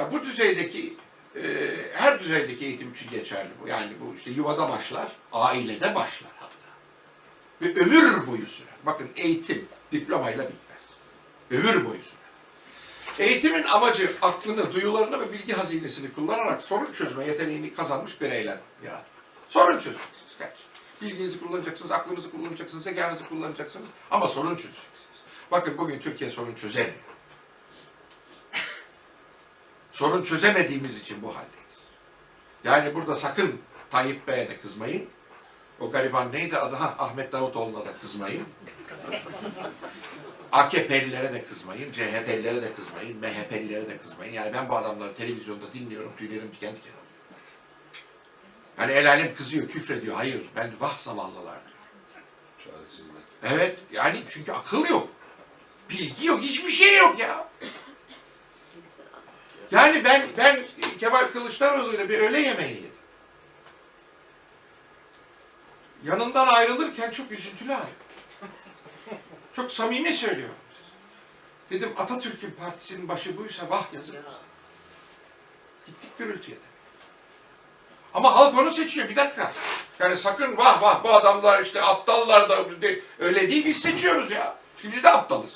Ya bu düzeydeki e, her düzeydeki eğitim için geçerli bu. Yani bu işte yuvada başlar, ailede başlar hatta. Ve ömür boyu sürer. Bakın eğitim diplomayla bitmez. Ömür boyu sürer. Eğitimin amacı aklını, duyularını ve bilgi hazinesini kullanarak sorun çözme yeteneğini kazanmış bireyler yaratmak. Sorun çözeceksiniz kardeşim. Bilginizi kullanacaksınız, aklınızı kullanacaksınız, zekanızı kullanacaksınız ama sorun çözeceksiniz. Bakın bugün Türkiye sorun çözemiyor. Sorun çözemediğimiz için bu haldeyiz. Yani burada sakın Tayyip Bey'e de kızmayın. O gariban neydi adı? Ha, Ahmet Davutoğlu'na da kızmayın. AKP'lilere de kızmayın, CHP'lilere de kızmayın, MHP'lilere de kızmayın. Yani ben bu adamları televizyonda dinliyorum, tüylerim diken diken. Yani el alem kızıyor, küfrediyor. Hayır, ben vah zavallılar. Evet, yani çünkü akıl yok. Bilgi yok, hiçbir şey yok ya. Yani ben ben Kemal Kılıçdaroğlu'yla bir öğle yemeği yedim. Yanından ayrılırken çok üzüntülü ayrıldım. Çok samimi söylüyorum. Dedim Atatürk'ün partisinin başı buysa vah yazık. Gittik gürültüye de. Ama halk onu seçiyor bir dakika. Yani sakın vah vah bu adamlar işte aptallar da öyle değil biz seçiyoruz ya. Çünkü biz de aptalız.